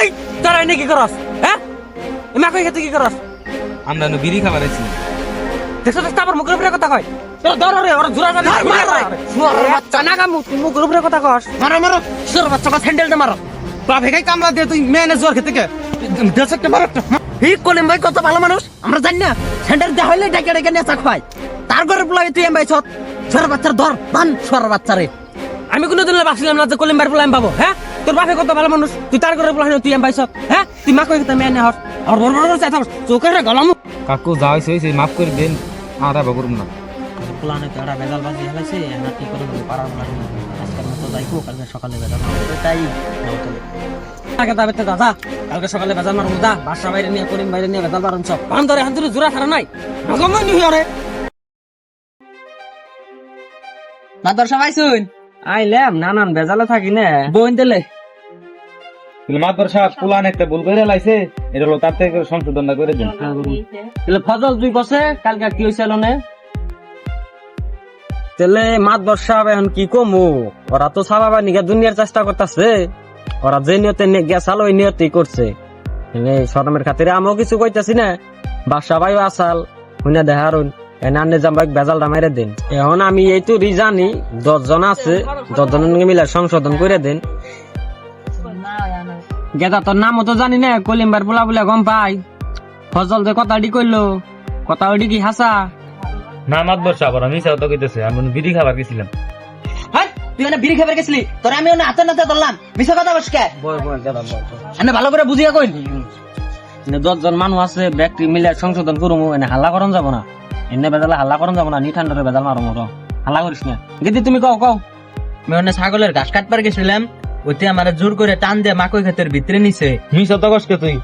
এনে কি করস? হ্যাঁ? এ মাকই খেতে কি করস? আমরা নো বিড়ি খাবার আছি। দেখছ তো মুখের উপরে কথা কয়। তোর দর রে ওর জোরা জানি শুয়ারের বাচ্চা। না কাম মুখের উপরে কথা কস। মারো মারো। শুয়ারের বাচ্চা কথা হ্যান্ডেল দে মারো। বাপে কামলা দিয়ে তুই মেনে জোর খেতে কে? দেশ একটা। মারো হি কলিম ভাই কত ভালো মানুষ। আমরা জানি না সেন্টার দেওয়া হইলে ডেকে ডেকে নেচা খাই তার ঘরে পোলাই তুই এম ভাই ছত ছোড়ার বাচ্চার ধর বান ছোড়ার বাচ্চারে। আমি কোনোদিন ভাবছিলাম না যে কলিম ভাই পোলাই পাবো হ্যাঁ? তোর বাপে কত ভালো মানুষ? তুই তার ঘরে পোলাই তুই এম ভাই হ্যাঁ? তুই মা কই মেয়ে নে হস। আর বড় বড় চাই থাকস চোখের গলাম কাকু হয়েছে মাফ করে দেন আর আবার করুন না প্লানে তো একটা বাজি হেলাইছে না কি করে পারার প্লান আজকের মতো যাইবো কালকে সকালে বেজাল তাই আগে তো দাদা কালকে সকালে বেজাল দা বাসা বাইরে নিয়ে করিম বাইরে নিয়ে বেজাল মারুন সব। পান ধরে হাত ধরে জোড়া ছাড়া নাই। রকমই নিহি আরে। মাদর সবাই শুন আইলাম নানান বেজালে থাকি না। বোন দিলে। মাদর সাহেব পুলান একটা ভুল করে লাইছে। এটা হলো তার থেকে সংশোধন করে দিন। তাহলে ফজল দুই বসে কালকে কি হয়েছিল নে তাহলে এখন কি কমু? ওরা তো সাবাবা নিগা দুনিয়ার চেষ্টা করতেছে। ওরা যে নিয়তে গেছাল ওই নিয়তেই করছে। সরমের খাতিরে আমিও কিছু কইতাছি না। বাসা ভাইও আসাল শুনে দেখারুন এনে আনে জামাই বেজালটা মেরে দিন। এখন আমি এইটু জানি দশজন আছে দশজনের মিলে সংশোধন করে দিন। গেদা তোর নামও তো জানি না কলিম্বার বলা বলে গম পাই। ফজল যে কথাটি কইলো কথা ওইটি কি হাসা? না মাত মাদবর সাহেব ওরা মিশা তো কইতেছে আমি বিড়ি খাবার গেছিলাম। হাই তুই মানে বিড়ি খাবার গেছিলি? তোর আমি ওনা হাতে নাতে ধরলাম। মিছা কথা বস কে? বয় বয় গেদা বয় এনে ভালো করে বুঝিয়া কইন। এনে দশজন মানুষ আছে ব্যক্তি মিলে সংশোধন করুম এনে হাল্লা করন যাব না। এনে বেজালে হাল্লা করন যাব না নি ঠান্ডারে বেজাল মারো মরো হাল্লা করিস না। গেদি তুমি কও কও। আমি ওনা ছাগলের ঘাস কাটবার গেছিলাম। ওইতে আমার জোর করে টান দিয়ে মাকই ক্ষেতের ভিতরে নিছে। মিশা তো কষ্ট তুই?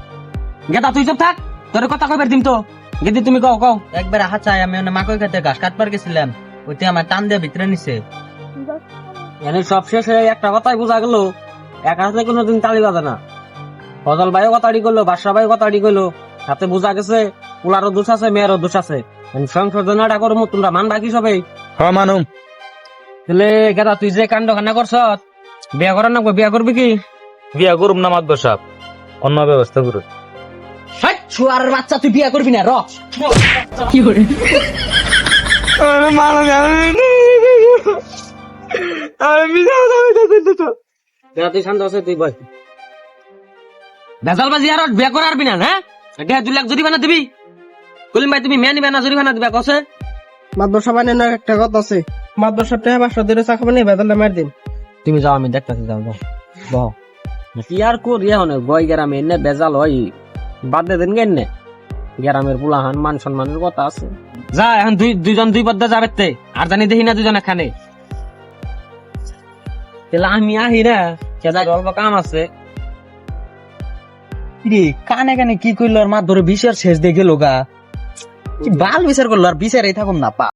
গেদা তুই চুপ থাক তোর কথা কইবার দিম তো। গেদি তুমি কও কও। একবার আহা চাই আমি ওনা মাকই ক্ষেতে ঘাস কাটবার গেছিলাম। ওইতে আমার টান দিয়ে ভিতরে নিছে। এনে সব শেষ হয়ে একটা কথাই বোঝা গেল এক হাতে কোনোদিন তালি বাজে না। ফজল ভাইও কথাটি করল বাদশা ভাইও কথাটি করল। তাতে বোঝা গেছে পুলারও দোষ আছে মেয়েরও দোষ আছে। সংশোধনাটা করব তোমরা মান বাকি সবাই হ্যাঁ মানুম। তাহলে গেদা তুই যে কাণ্ড খানা করছ বিয়া করার না বিয়া করবি কি? বিয়া করুম না মাদবর সাহেব। অন্য ব্যবস্থা করুন। ছুয়ারের বাচ্চা তুই বিয়া করবি না? র। গেদা তুই শান্ত আছে তুই বই ভেজাল বাজি আর বিয়া করার বিনা হ্যাঁ এটা দুই লাখ জরিমানা দিবি? কলিম ভাই তুমি মেয়ে নিবে না জরিমানা দিবা কসে? মাদ্রাসা বানানোর একটা কথা আছে। মাদ্রাসা টাকা পাঁচশো ধরে চাকা বানিয়ে বেতনটা মার দিন। তুমি যাও আমি দেখতেছি যাও যাও। বহ। কি আর করি এখন বই গ্রামে এনে বেজাল হয়। বাদ দে দিন কেনে গ্রামের পুলাহান মান সম্মানের কথা আছে। যা এখন দুই দুইজন দুই পদ্মা যাবে তে। আর জানি দেখি না দুজন এখানে তাহলে আমি আহি না কেদা অল্প কাম আছে। রে কানে কানে কি কইলো আর মাত ধরে বিষের শেষ দিয়ে গেল গা। কি বাল বিচার করল আর বিচারেই থাকুন না পা।